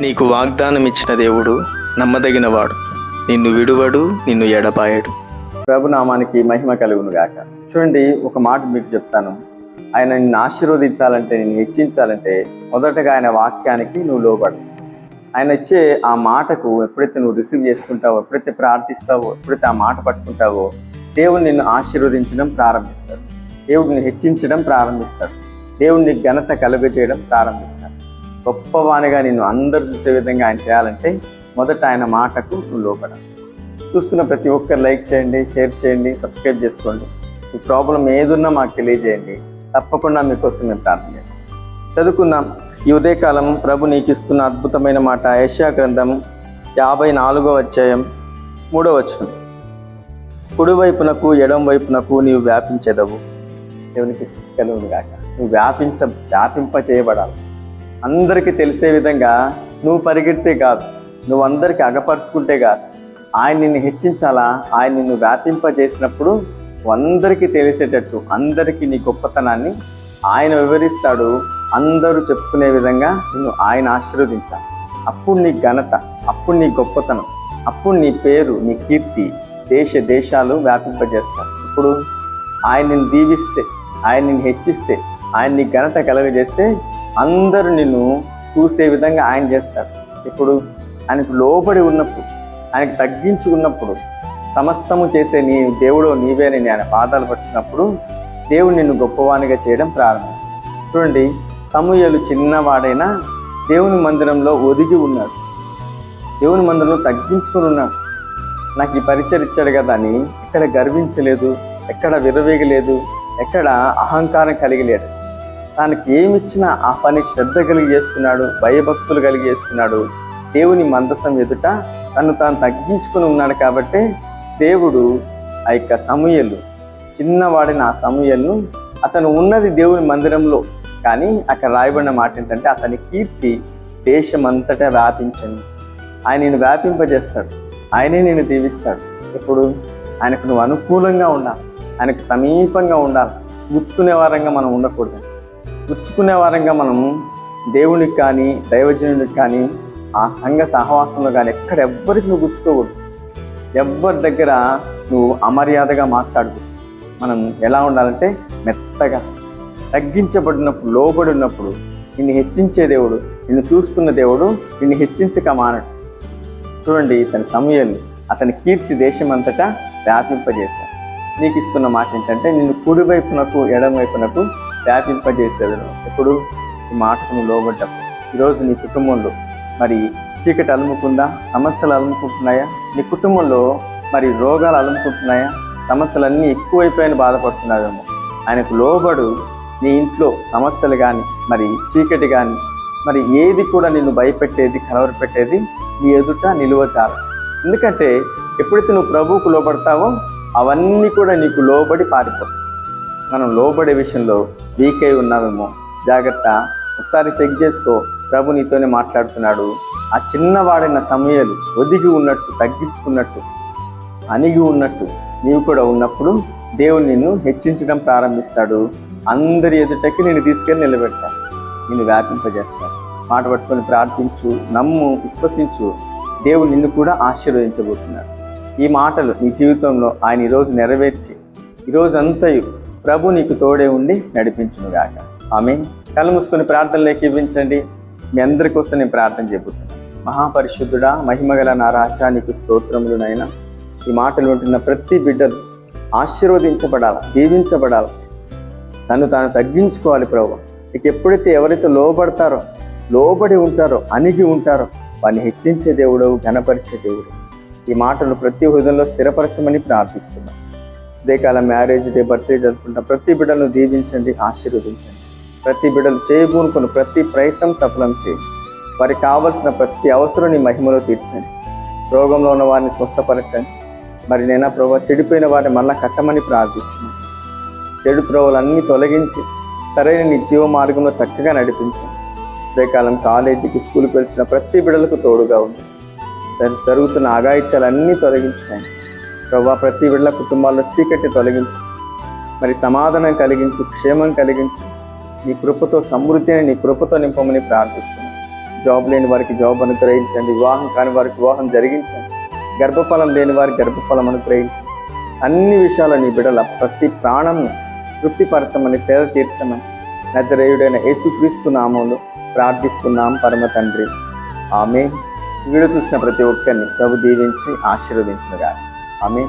నీకు వాగ్దానం ఇచ్చిన దేవుడు నమ్మదగినవాడు. నిన్ను విడువడు నిన్ను ఎడపాయడు ప్రభునామానికి మహిమ కలుగును గాక. చూడండి ఒక మాట మీకు చెప్తాను. ఆయన నిన్ను ఆశీర్వదించాలంటే నిన్ను హెచ్చించాలంటే మొదటగా ఆయన వాక్యానికి నువ్వు లోబడు ఆయన ఇచ్చే ఆ మాటకు ఎప్పుడైతే నువ్వు రిసీవ్ చేసుకుంటావో ఎప్పుడైతే ప్రార్థిస్తావో ఎప్పుడైతే ఆ మాట పట్టుకుంటావో దేవుడు నిన్ను ఆశీర్వదించడం ప్రారంభిస్తాడు. దేవుడిని హెచ్చించడం ప్రారంభిస్తాడు. దేవుడిని ఘనత కలుగజేయడం ప్రారంభిస్తాడు. గొప్పవానిగా నిన్ను అందరు చూసే విధంగా ఆయన చేయాలంటే మొదట ఆయన మాటకు నువ్వు లోపడాలి చూస్తున్న ప్రతి ఒక్కరు లైక్ చేయండి షేర్ చేయండి సబ్స్క్రైబ్ చేసుకోండి. మీ ప్రాబ్లం ఏదున్నా మాకు తెలియజేయండి. తప్పకుండా మీకోసం మేము ప్రార్థన చేస్తాం. చదువుకుందాం. ఈ ఉదయకాలం ప్రభు నీకు ఇస్తున్న అద్భుతమైన మాట ఏషియా గ్రంథం యాభై నాలుగో అధ్యాయం మూడో వచనం. కుడివైపునకు ఎడం వైపునకు నీవు వ్యాపించేదవు. దేవునికి స్థితి కలుగుగాక నువ్వు వ్యాపించ వ్యాపింప చేయబడాలి అందరికీ తెలిసే విధంగా నువ్వు పరిగెడితే కాదు నువ్వు అందరికీ అగపరుచుకుంటే కాదు. ఆయన నిన్ను హెచ్చించాలా? ఆయన నిన్ను వ్యాపింపజేసినప్పుడు అందరికీ తెలిసేటట్టు అందరికీ నీ గొప్పతనాన్ని ఆయన వివరిస్తాడు. అందరూ చెప్పుకునే విధంగా నిన్ను ఆయన ఆశీర్వదించాలి. అప్పుడు నీ ఘనత అప్పుడు నీ గొప్పతనం అప్పుడు నీ పేరు నీ కీర్తి దేశ దేశాలు వ్యాపింపజేస్తారు ఇప్పుడు ఆయన్ని దీవిస్తే ఆయన హెచ్చిస్తే ఆయన్ని ఘనత కలగజేస్తే అందరూ నిన్ను చూసే విధంగా ఆయన చేస్తాడు. ఇప్పుడు ఆయనకు లోబడి ఉన్నప్పుడు ఆయనకు తగ్గించుకున్నప్పుడు సమస్తము చేసే నీ దేవుడు నీవేని ఆయన పాదాలు పట్టినప్పుడు దేవుడు నిన్ను గొప్పవానిగా చేయడం ప్రారంభిస్తాడు. చూడండి సమూహలు చిన్నవాడైనా దేవుని మందిరంలో ఒదిగి ఉన్నాడు. దేవుని మందిరంలో తగ్గించుకుని ఉన్నాడు. నాకు ఈ పరిచయం ఇచ్చాడు కదా అని ఎక్కడ గర్వించలేదు ఎక్కడ విరవేగలేదు ఎక్కడ అహంకారం కలిగలేదు. తనకి ఏమిచ్చినా ఆ పని శ్రద్ధ కలిగి చేసుకున్నాడు భయభక్తులు కలిగి చేసుకున్నాడు. దేవుని మందసం ఎదుట తను తాను తగ్గించుకుని ఉన్నాడు కాబట్టి దేవుడు ఆ యొక్క సమూయలు చిన్నవాడిన ఆ సమూయలను అతను ఉన్నది దేవుని మందిరంలో కానీ అక్కడ రాయబడిన మాట ఏంటంటే అతని కీర్తి దేశమంతటా వ్యాపించండి. ఆయన నేను వ్యాపింపజేస్తాడు ఆయనే నేను దీవిస్తాడు. ఇప్పుడు ఆయనకు నువ్వు అనుకూలంగా ఉండాలి ఆయనకు సమీపంగా ఉండాలి గుచ్చుకునే వారంగా మనం ఉండకూడదు. గుచ్చుకునే వారంగా మనం దేవునికి కానీ దైవజనుడికి కానీ ఆ సంఘ సహవాసంలో కానీ ఎక్కడ ఎవ్వరికి నువ్వు గుచ్చుకోకూడదు. ఎవ్వరి దగ్గర నువ్వు అమర్యాదగా మాట్లాడుకో మనం ఎలా ఉండాలంటే మెత్తగా తగ్గించబడినప్పుడు లోబడి ఉన్నప్పుడు నిన్ను హెచ్చించే దేవుడు నిన్ను చూస్తున్న దేవుడు నిన్ను హెచ్చించక మానడు. చూడండి తన సమయాలు అతని కీర్తి దేశమంతటా వ్యాపింపజేశాడు. నీకు ఇస్తున్న మాట ఏంటంటే నిన్ను కుడివైపునకు ఎడమవైపునకు వ్యాపింపజేసేదను. వ్యాపింపజేసేది ఎప్పుడు ఈ మాటకు నువ్వు లోబడ్డప్పుడు ఈరోజు నీ కుటుంబంలో మరి చీకటి అలుముకుందా? సమస్యలు అలుముకుంటున్నాయా? నీ కుటుంబంలో మరి రోగాలు అలుముకుంటున్నాయా? సమస్యలన్నీ ఎక్కువైపోయిన బాధపడుతున్నావేమో. ఆయనకు లోబడు నీ ఇంట్లో సమస్యలు కానీ మరి చీకటి కానీ మరి ఏది కూడా నిన్ను భయపెట్టేది కలవరపెట్టేది నీ ఎదుట నిలువ చాలు. ఎందుకంటే ఎప్పుడైతే నువ్వు ప్రభువుకు లోబడతావో అవన్నీ కూడా నీకు లోబడి పారిపోతాయి. మనం లోబడే విషయంలో వీక్ అయి ఉన్నామేమో. జాగ్రత్త. ఒకసారి చెక్ చేసుకో. ప్రభు నీతోనే మాట్లాడుతున్నాడు. ఆ చిన్నవాడైన సమయాలు ఒదిగి ఉన్నట్టు తగ్గించుకున్నట్టు అణిగి ఉన్నట్టు నీవు కూడా ఉన్నప్పుడు దేవుడు నిన్ను హెచ్చించడం ప్రారంభిస్తాడు. అందరి ఎదుటకి నేను తీసుకెళ్ళి నిలబెడతాను నిన్ను వ్యాపింపజేస్తాను మాట పట్టుకొని ప్రార్థించు నమ్ము విశ్వసించు. దేవుడు నిన్ను కూడా ఆశీర్వదించబోతున్నాడు. ఈ మాటలు నీ జీవితంలో ఆయన ఈరోజు నెరవేర్చి ఈరోజు అంతయు ప్రభు నీకు తోడే ఉండి నడిపించునుగాక. ఆమె కళ్ళు మూసుకొని ప్రార్థనలోకి ఇవ్వించండి. మీ అందరి కోసం నేను ప్రార్థన చెబుతాను మహాపరిశుద్ధుడా మహిమగల నా రాజా నీకు స్తోత్రములునైనా ఈ మాటలు ఉంటున్న ప్రతి బిడ్డలు ఆశీర్వదించబడాలి దీవించబడాలి. తను తాను తగ్గించుకోవాలి ప్రభు. ఇక ఎప్పుడైతే ఎవరైతే లోబడతారో లోబడి ఉంటారో అణిగి ఉంటారో వారిని హెచ్చించే దేవుడు ఘనపరిచే దేవుడు. ఈ మాటలు ప్రతి హృదయంలో స్థిరపరచమని ప్రార్థిస్తున్నాను ఉదయకాల మ్యారేజ్ డే బర్త్డే జరుపుకుంటాం. ప్రతి బిడ్డలను దీవించండి ఆశీర్వదించండి. ప్రతి బిడ్డలు చేయబూనుకుని ప్రతి ప్రయత్నం సఫలం చేయండి. వారికి కావలసిన ప్రతి అవసరం నీ మహిమలో తీర్చండి. రోగంలో ఉన్న వారిని స్వస్థపరచండి. మరి నేను ప్రభు? చెడిపోయిన వారిని మళ్ళా కట్టమని ప్రార్థిస్తున్నాను. చెడు త్రోవలన్నీ తొలగించి సరైన నీ జీవ మార్గంలో చక్కగా నడిపించండి. ఉదయకాలం కాలేజీకి స్కూల్కి వెళ్ళిన ప్రతి బిడలకు తోడుగా ఉంది జరు- జరుగుతున్న అగాయిత్యాలన్నీ తొలగించుకోండి. ప్రభా ప్రతి విడల కుటుంబాల్లో చీకటి తొలగించు. మరి సమాధానం కలిగించు క్షేమం కలిగించు. నీ కృపతో సమృద్ధిని నీ కృపతో నింపమని ప్రార్థిస్తున్నాను జాబ్ లేని వారికి జాబ్ అనుగ్రహించండి. వివాహం కాని వారికి వివాహం జరిగించండి. గర్భఫలం లేని వారికి గర్భఫలం అనుగ్రహించండి. అన్ని విషయాలు నీ బిడల ప్రతి ప్రాణంను తృప్తిపరచమని సేద తీర్చమని నజరేయుడైన యేసుక్రీస్తు నామంలో ప్రార్థిస్తున్నాం పరమ తండ్రి. ఆమె వీడు చూసిన ప్రతి ఒక్కరిని ప్రభు దీవించి ఆశీర్వదించునుగా ఆమె